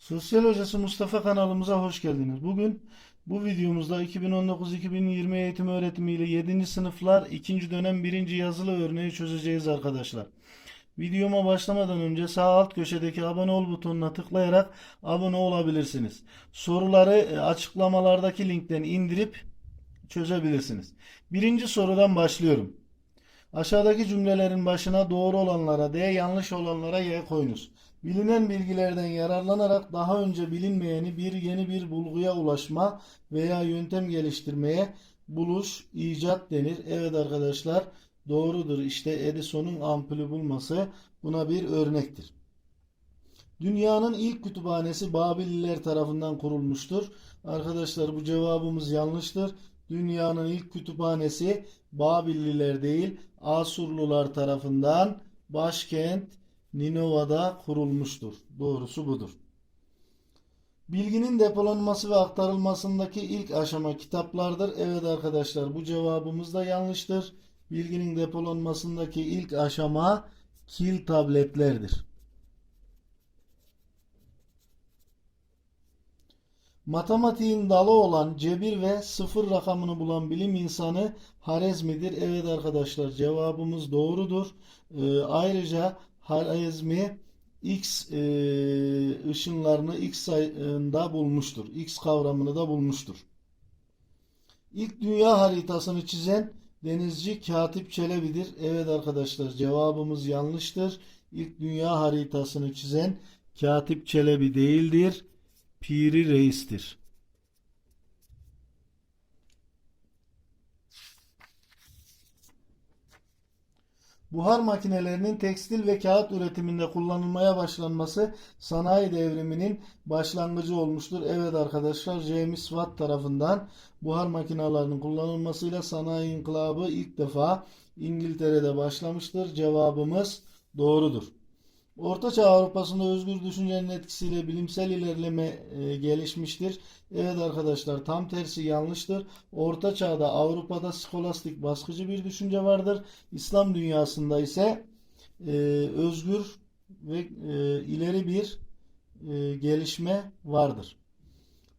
Sosyal Hocası Mustafa kanalımıza hoş geldiniz. Bugün bu videomuzda 2019-2020 eğitim öğretimi ile 7. sınıflar 2. dönem 1. yazılı örneği çözeceğiz arkadaşlar. Videoma başlamadan önce sağ alt köşedeki abone ol butonuna tıklayarak abone olabilirsiniz. Soruları e, açıklamalardaki linkten indirip çözebilirsiniz. Birinci sorudan başlıyorum. Aşağıdaki cümlelerin başına doğru olanlara D, yanlış olanlara Y koyunuz. Bilinen bilgilerden yararlanarak daha önce bilinmeyeni bir yeni bir bulguya ulaşma veya yöntem geliştirmeye buluş, icat denir. Evet arkadaşlar doğrudur. İşte Edison'un ampulü bulması buna bir örnektir. Dünyanın ilk kütüphanesi Babililer tarafından kurulmuştur. Arkadaşlar bu cevabımız yanlıştır. Dünyanın ilk kütüphanesi Babilliler değil Asurlular tarafından başkent Ninova'da kurulmuştur. Doğrusu budur. Bilginin depolanması ve aktarılmasındaki ilk aşama kitaplardır. Evet arkadaşlar bu cevabımız da yanlıştır. Bilginin depolanmasındaki ilk aşama kil tabletlerdir. Matematiğin dalı olan cebir ve sıfır rakamını bulan bilim insanı Harezmi'dir. Evet arkadaşlar cevabımız doğrudur. Ee, ayrıca Harezmi X e, ışınlarını X sayında bulmuştur. X kavramını da bulmuştur. İlk dünya haritasını çizen denizci Katip Çelebi'dir. Evet arkadaşlar cevabımız yanlıştır. İlk dünya haritasını çizen Katip Çelebi değildir. Piri Reis'tir. Buhar makinelerinin tekstil ve kağıt üretiminde kullanılmaya başlanması sanayi devriminin başlangıcı olmuştur. Evet arkadaşlar James Watt tarafından buhar makinelerinin kullanılmasıyla sanayi inkılabı ilk defa İngiltere'de başlamıştır. Cevabımız doğrudur. Ortaçağ Avrupa'sında özgür düşüncenin etkisiyle bilimsel ilerleme e, gelişmiştir. Evet arkadaşlar tam tersi yanlıştır. Orta Çağ'da Avrupa'da skolastik baskıcı bir düşünce vardır. İslam dünyasında ise e, özgür ve e, ileri bir e, gelişme vardır.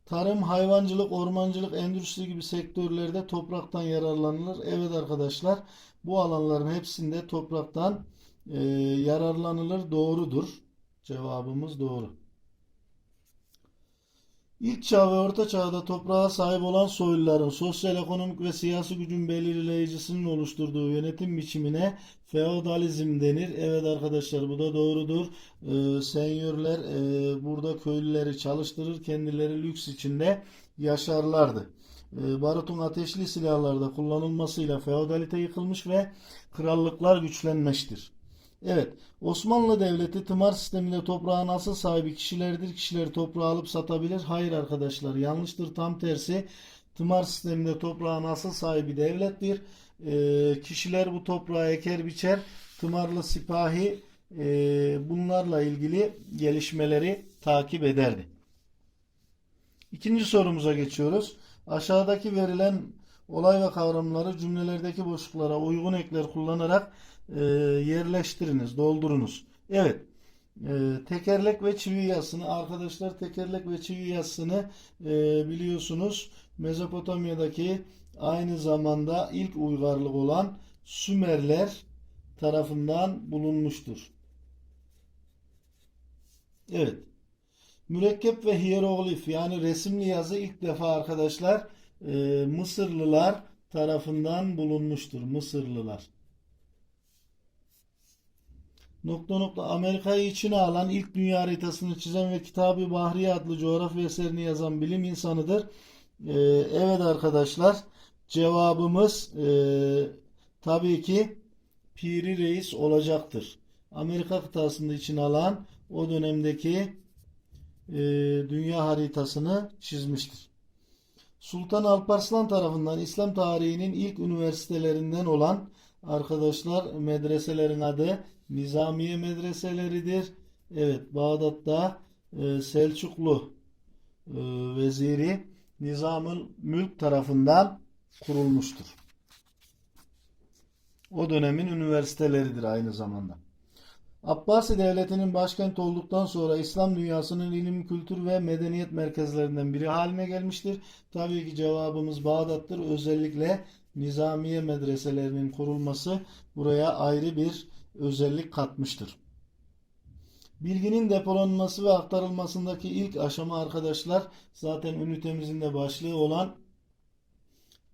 Tarım, hayvancılık, ormancılık, endüstri gibi sektörlerde topraktan yararlanılır. Evet arkadaşlar bu alanların hepsinde topraktan e, yararlanılır doğrudur. Cevabımız doğru. İlk çağ ve orta çağda toprağa sahip olan soyluların sosyal, ekonomik ve siyasi gücün belirleyicisinin oluşturduğu yönetim biçimine feodalizm denir. Evet arkadaşlar bu da doğrudur. E, senyörler e, burada köylüleri çalıştırır, kendileri lüks içinde yaşarlardı. E, barutun ateşli silahlarda kullanılmasıyla feodalite yıkılmış ve krallıklar güçlenmiştir. Evet, Osmanlı Devleti tımar sisteminde toprağın asıl sahibi kişilerdir. Kişiler toprağı alıp satabilir. Hayır arkadaşlar, yanlıştır. Tam tersi. Tımar sisteminde toprağın asıl sahibi devlettir. Ee, kişiler bu toprağı eker biçer. Tımarlı sipahi e, bunlarla ilgili gelişmeleri takip ederdi. İkinci sorumuza geçiyoruz. Aşağıdaki verilen olay ve kavramları cümlelerdeki boşluklara uygun ekler kullanarak e, yerleştiriniz, doldurunuz. Evet. E, tekerlek ve çivi yazısını arkadaşlar tekerlek ve çivi yazısını e, biliyorsunuz Mezopotamya'daki aynı zamanda ilk uygarlık olan Sümerler tarafından bulunmuştur. Evet. Mürekkep ve hieroglif yani resimli yazı ilk defa arkadaşlar e, Mısırlılar tarafından bulunmuştur. Mısırlılar. Nokta nokta Amerika'yı içine alan ilk dünya haritasını çizen ve Kitab-ı Bahriye adlı coğrafya eserini yazan bilim insanıdır. Ee, evet arkadaşlar cevabımız e, tabii ki Piri Reis olacaktır. Amerika kıtasını içine alan o dönemdeki e, dünya haritasını çizmiştir. Sultan Alparslan tarafından İslam tarihinin ilk üniversitelerinden olan arkadaşlar medreselerin adı Nizamiye medreseleridir. Evet Bağdat'ta e, Selçuklu e, veziri Nizamül Mülk tarafından kurulmuştur. O dönemin üniversiteleridir aynı zamanda. Abbasi Devleti'nin başkenti olduktan sonra İslam dünyasının ilim, kültür ve medeniyet merkezlerinden biri haline gelmiştir. Tabii ki cevabımız Bağdat'tır. Özellikle Nizamiye medreselerinin kurulması buraya ayrı bir özellik katmıştır. Bilginin depolanması ve aktarılmasındaki ilk aşama arkadaşlar zaten ünitemizin de başlığı olan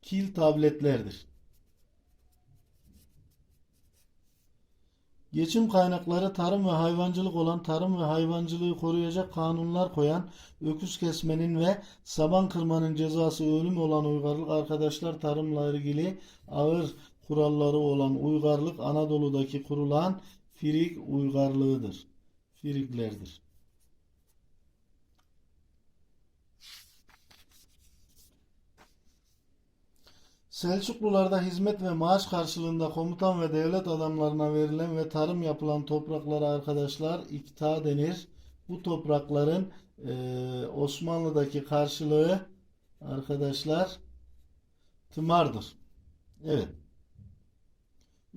kil tabletlerdir. Geçim kaynakları tarım ve hayvancılık olan tarım ve hayvancılığı koruyacak kanunlar koyan öküz kesmenin ve saban kırmanın cezası ölüm olan uygarlık arkadaşlar tarımla ilgili ağır kuralları olan uygarlık Anadolu'daki kurulan Firik uygarlığıdır. Firiklerdir. Selçuklularda hizmet ve maaş karşılığında komutan ve devlet adamlarına verilen ve tarım yapılan topraklara arkadaşlar ikta denir. Bu toprakların eee, Osmanlı'daki karşılığı arkadaşlar tımardır. Evet.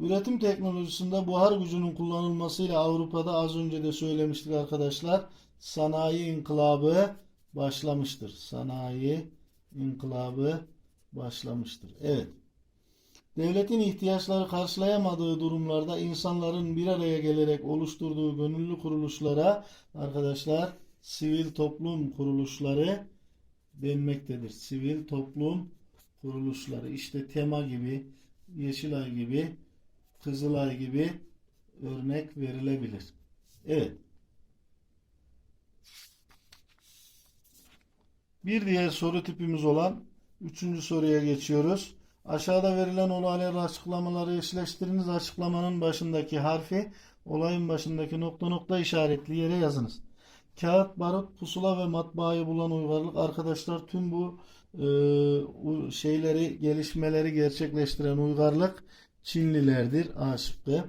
Üretim teknolojisinde buhar gücünün kullanılmasıyla Avrupa'da az önce de söylemiştik arkadaşlar. Sanayi inkılabı başlamıştır. Sanayi inkılabı başlamıştır. Evet. Devletin ihtiyaçları karşılayamadığı durumlarda insanların bir araya gelerek oluşturduğu gönüllü kuruluşlara arkadaşlar sivil toplum kuruluşları denmektedir. Sivil toplum kuruluşları işte TEMA gibi, Yeşilay gibi, Kızılay gibi örnek verilebilir. Evet. Bir diğer soru tipimiz olan üçüncü soruya geçiyoruz. Aşağıda verilen olayları açıklamaları eşleştiriniz. Açıklamanın başındaki harfi olayın başındaki nokta nokta işaretli yere yazınız. Kağıt, barut, pusula ve matbaayı bulan uygarlık arkadaşlar tüm bu e, şeyleri gelişmeleri gerçekleştiren uygarlık Çinlilerdir. A şıkkı.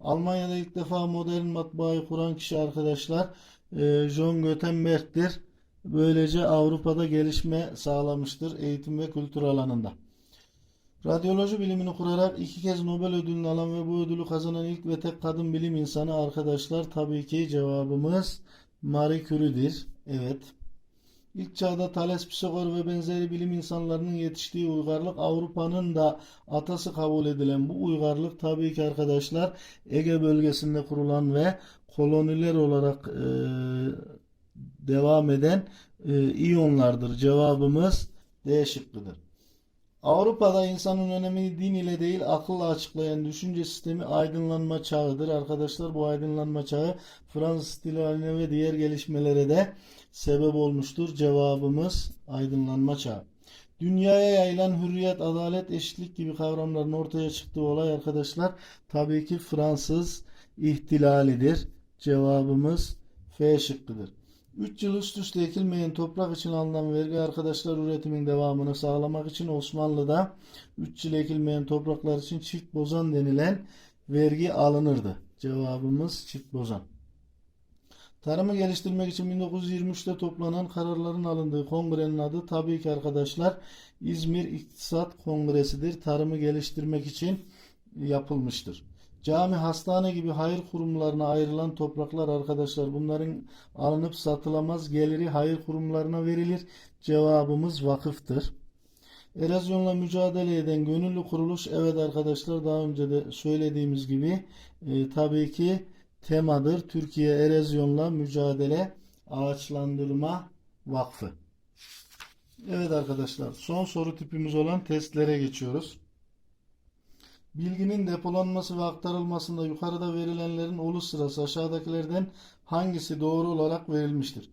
Almanya'da ilk defa modern matbaayı kuran kişi arkadaşlar e, John Gutenberg'tir. Böylece Avrupa'da gelişme sağlamıştır eğitim ve kültür alanında. Radyoloji bilimini kurarak iki kez Nobel ödülünü alan ve bu ödülü kazanan ilk ve tek kadın bilim insanı arkadaşlar tabii ki cevabımız Marie Curie'dir. Evet. İlk çağda Thales, Pisagor ve benzeri bilim insanlarının yetiştiği uygarlık Avrupa'nın da atası kabul edilen bu uygarlık tabii ki arkadaşlar Ege bölgesinde kurulan ve koloniler olarak e, devam eden e, İyonlardır. Cevabımız D şıkkıdır. Avrupa'da insanın önemini din ile değil akılla açıklayan düşünce sistemi aydınlanma çağıdır. Arkadaşlar bu aydınlanma çağı Fransız ihtilaline ve diğer gelişmelere de sebep olmuştur. Cevabımız aydınlanma çağı. Dünyaya yayılan hürriyet, adalet, eşitlik gibi kavramların ortaya çıktığı olay arkadaşlar tabii ki Fransız ihtilalidir. Cevabımız F şıkkıdır. 3 yıl üst üste ekilmeyen toprak için alınan vergi arkadaşlar üretimin devamını sağlamak için Osmanlı'da 3 yıl ekilmeyen topraklar için çift bozan denilen vergi alınırdı. Cevabımız çift bozan. Tarımı geliştirmek için 1923'te toplanan kararların alındığı kongrenin adı tabii ki arkadaşlar İzmir İktisat Kongresi'dir. Tarımı geliştirmek için yapılmıştır. Cami, hastane gibi hayır kurumlarına ayrılan topraklar arkadaşlar bunların alınıp satılamaz geliri hayır kurumlarına verilir. Cevabımız vakıftır. Erozyonla mücadele eden gönüllü kuruluş evet arkadaşlar daha önce de söylediğimiz gibi e, tabii ki temadır. Türkiye Erozyonla Mücadele Ağaçlandırma Vakfı. Evet arkadaşlar son soru tipimiz olan testlere geçiyoruz. Bilginin depolanması ve aktarılmasında yukarıda verilenlerin olu sırası aşağıdakilerden hangisi doğru olarak verilmiştir?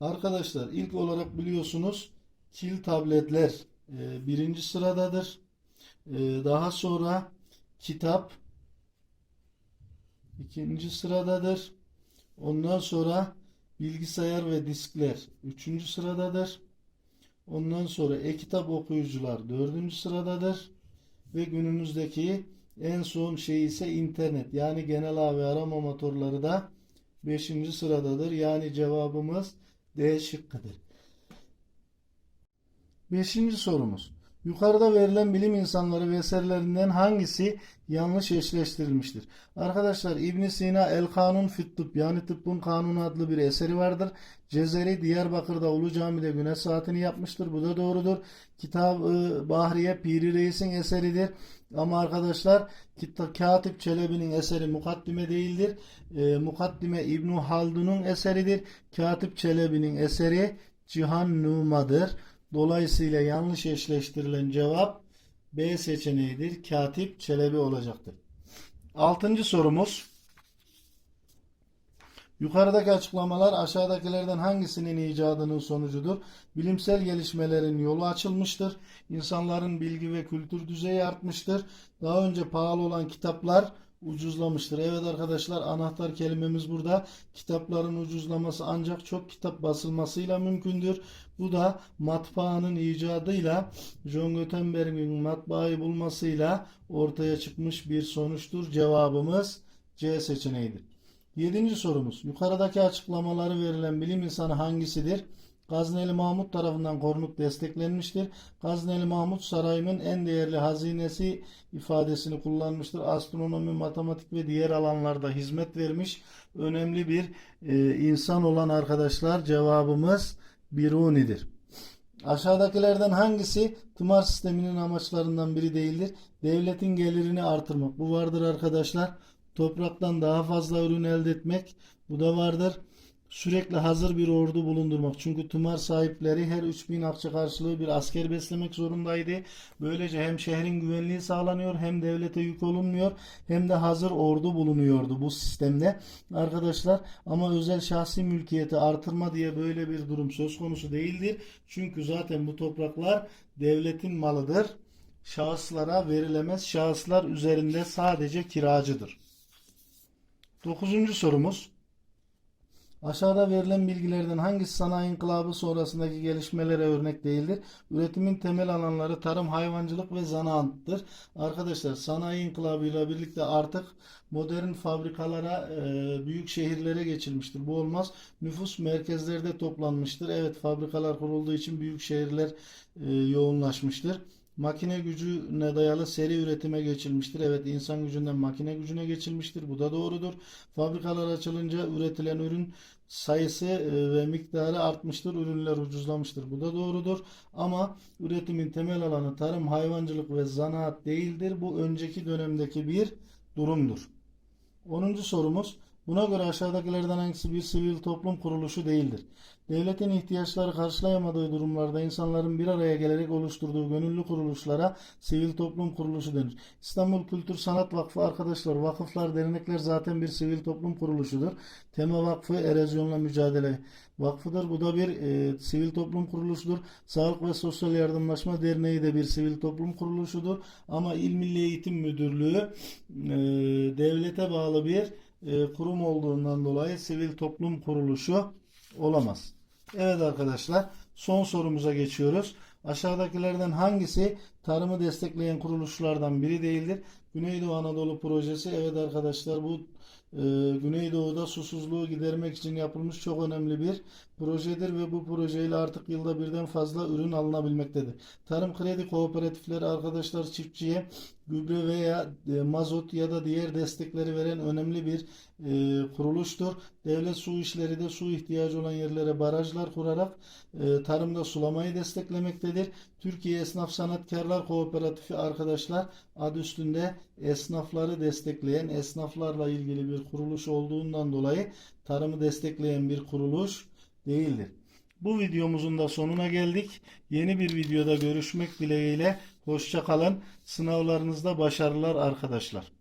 Arkadaşlar ilk olarak biliyorsunuz kil tabletler e, birinci sıradadır. E, daha sonra kitap ikinci sıradadır. Ondan sonra bilgisayar ve diskler üçüncü sıradadır. Ondan sonra e-kitap okuyucular dördüncü sıradadır. Ve günümüzdeki en son şey ise internet. Yani genel ağ ve arama motorları da 5. sıradadır. Yani cevabımız D şıkkıdır. 5. sorumuz. Yukarıda verilen bilim insanları ve eserlerinden hangisi yanlış eşleştirilmiştir? Arkadaşlar İbn Sina El Kanun fit Tıp yani tıbbın kanunu adlı bir eseri vardır. Cezeri Diyarbakır'da Ulu Cami'de güneş saatini yapmıştır. Bu da doğrudur. Kitab-ı Bahriye Piri Reis'in eseridir. Ama arkadaşlar Katip Çelebi'nin eseri Mukaddime değildir. E, Mukaddime İbn Haldun'un eseridir. Katip Çelebi'nin eseri Cihan Numa'dır. Dolayısıyla yanlış eşleştirilen cevap B seçeneğidir. Katip Çelebi olacaktır. Altıncı sorumuz. Yukarıdaki açıklamalar aşağıdakilerden hangisinin icadının sonucudur? Bilimsel gelişmelerin yolu açılmıştır. İnsanların bilgi ve kültür düzeyi artmıştır. Daha önce pahalı olan kitaplar ucuzlamıştır. Evet arkadaşlar anahtar kelimemiz burada. Kitapların ucuzlaması ancak çok kitap basılmasıyla mümkündür. Bu da matbaanın icadıyla John Gutenberg'in matbaayı bulmasıyla ortaya çıkmış bir sonuçtur. Cevabımız C seçeneğidir. Yedinci sorumuz. Yukarıdaki açıklamaları verilen bilim insanı hangisidir? Gazneli Mahmut tarafından korunup desteklenmiştir. Gazneli Mahmut sarayının en değerli hazinesi ifadesini kullanmıştır. Astronomi, matematik ve diğer alanlarda hizmet vermiş önemli bir e, insan olan arkadaşlar cevabımız Biruni'dir. Aşağıdakilerden hangisi tımar sisteminin amaçlarından biri değildir? Devletin gelirini artırmak. Bu vardır arkadaşlar. Topraktan daha fazla ürün elde etmek. Bu da vardır. Sürekli hazır bir ordu bulundurmak. Çünkü tımar sahipleri her 3000 akçe karşılığı bir asker beslemek zorundaydı. Böylece hem şehrin güvenliği sağlanıyor hem devlete yük olunmuyor hem de hazır ordu bulunuyordu bu sistemde. Arkadaşlar ama özel şahsi mülkiyeti artırma diye böyle bir durum söz konusu değildir. Çünkü zaten bu topraklar devletin malıdır. Şahıslara verilemez. Şahıslar üzerinde sadece kiracıdır. Dokuzuncu sorumuz. Aşağıda verilen bilgilerden hangisi sanayi inkılabı sonrasındaki gelişmelere örnek değildir? Üretimin temel alanları tarım, hayvancılık ve zanaattır. Arkadaşlar sanayi inkılabıyla birlikte artık modern fabrikalara, e, büyük şehirlere geçilmiştir. Bu olmaz. Nüfus merkezlerde toplanmıştır. Evet fabrikalar kurulduğu için büyük şehirler e, yoğunlaşmıştır. Makine gücüne dayalı seri üretime geçilmiştir. Evet insan gücünden makine gücüne geçilmiştir. Bu da doğrudur. Fabrikalar açılınca üretilen ürün sayısı e, ve miktarı artmıştır. Ürünler ucuzlamıştır. Bu da doğrudur. Ama üretimin temel alanı tarım, hayvancılık ve zanaat değildir. Bu önceki dönemdeki bir durumdur. 10. sorumuz. Buna göre aşağıdakilerden hangisi bir sivil toplum kuruluşu değildir? Devletin ihtiyaçları karşılayamadığı durumlarda insanların bir araya gelerek oluşturduğu gönüllü kuruluşlara sivil toplum kuruluşu denir. İstanbul Kültür Sanat Vakfı arkadaşlar vakıflar dernekler zaten bir sivil toplum kuruluşudur. Tema Vakfı Erozyonla Mücadele Vakfıdır. Bu da bir e, sivil toplum kuruluşudur. Sağlık ve Sosyal Yardımlaşma Derneği de bir sivil toplum kuruluşudur. Ama İl Milli Eğitim Müdürlüğü e, devlete bağlı bir e, kurum olduğundan dolayı sivil toplum kuruluşu olamaz. Evet arkadaşlar son sorumuza geçiyoruz. Aşağıdakilerden hangisi tarımı destekleyen kuruluşlardan biri değildir? Güneydoğu Anadolu Projesi evet arkadaşlar bu e, Güneydoğu'da susuzluğu gidermek için yapılmış çok önemli bir projedir ve bu projeyle artık yılda birden fazla ürün alınabilmektedir. Tarım kredi kooperatifleri arkadaşlar çiftçiye gübre veya e, mazot ya da diğer destekleri veren önemli bir e, kuruluştur. Devlet su işleri de su ihtiyacı olan yerlere barajlar kurarak e, tarımda sulamayı desteklemektedir. Türkiye Esnaf Sanatkarlar Kooperatifi arkadaşlar adı üstünde esnafları destekleyen, esnaflarla ilgili bir kuruluş olduğundan dolayı tarımı destekleyen bir kuruluş değildir. Bu videomuzun da sonuna geldik. Yeni bir videoda görüşmek dileğiyle. Hoşça kalın. Sınavlarınızda başarılar arkadaşlar.